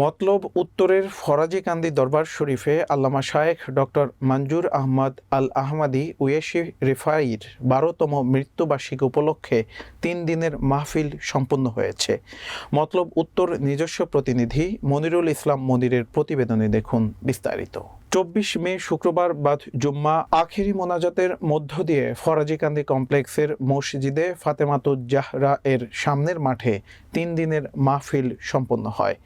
মতলব উত্তরের ফরাজিকান্দি দরবার শরীফে আল্লামা শায়েখ ডক্টর মঞ্জুর আহমদ আল আহমাদি উয়েশি রেফাইর বারোতম মৃত্যুবার্ষিকী উপলক্ষে তিন দিনের মাহফিল সম্পন্ন হয়েছে। মতলব উত্তর নিজস্ব প্রতিনিধি মনিরুল ইসলাম মনিরের প্রতিবেদনে দেখুন বিস্তারিত। চব্বিশ মে শুক্রবার বাদ জুম্মা আখেরি মোনাজাতের মধ্য দিয়ে ফরাজিকান্দি কমপ্লেক্সের মসজিদে ফাতেমাতুজ জাহরা এর সামনের মাঠে তিন দিনের মাহফিল সম্পন্ন হয়।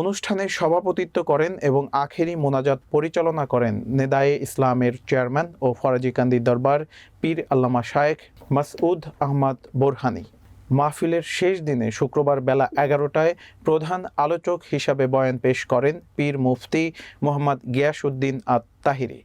অনুষ্ঠানে সভাপতিত্ব করেন এবং আখেরি মোনাজাত পরিচালনা করেন নেদায়ে ইসলামের চেয়ারম্যান ও ফরাজিকান্দি দরবার পীর আল্লামা শায়েখ মাসউদ আহমদ বোরহানি। মাহফিলের শেষ দিনে শুক্রবার বেলা এগারোটায় প্রধান আলোচক হিসাবে বয়ান পেশ করেন পীর মুফতি মোহাম্মদ গিয়াসউদ্দিন আত তাহিরি।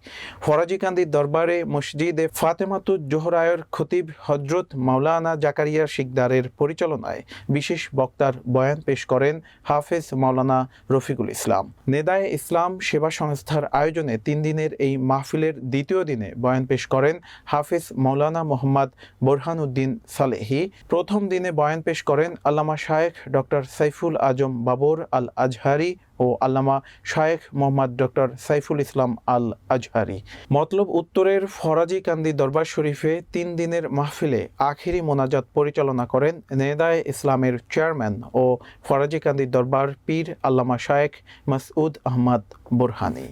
ফরাজিকান্দি দরবারে মসজিদে ফাতেমাতুজ জোহরায়ের খতিব হজরত মাওলানা জাকারিয়া শিকদারের পরিচালনায় বিশেষ বক্তার বয়ান পেশ করেন হাফেজ মাওলানা রফিকুল ইসলাম। নেদায়ে ইসলাম সেবা সংস্থার আয়োজনে তিন দিনের এই মাহফিলের দ্বিতীয় দিনে বয়ান পেশ করেন হাফেজ মাওলানা মোহাম্মদ বোরহানউদ্দিন সালেহি। প্রথম দিনে বয়ান পেশ করেন আল্লামা শায়েখ ডক্টর সাইফুল আজম বাবর আল আজহারি ও আল্লামা শায়েখ মোহাম্মদ ডক্টর সাইফুল ইসলাম আল আজহারি মতলব উত্তরের ফরাজি কান্দি দরবার শরীফে তিন দিনের মাহফিলে আখিরি মোনাজাত পরিচালনা করেন নেদায় ইসলামের চেয়ারম্যান ও ফরাজি কান্দি দরবার পীর আল্লামা শায়েখ মাসউদ আহমদ বুরহানি।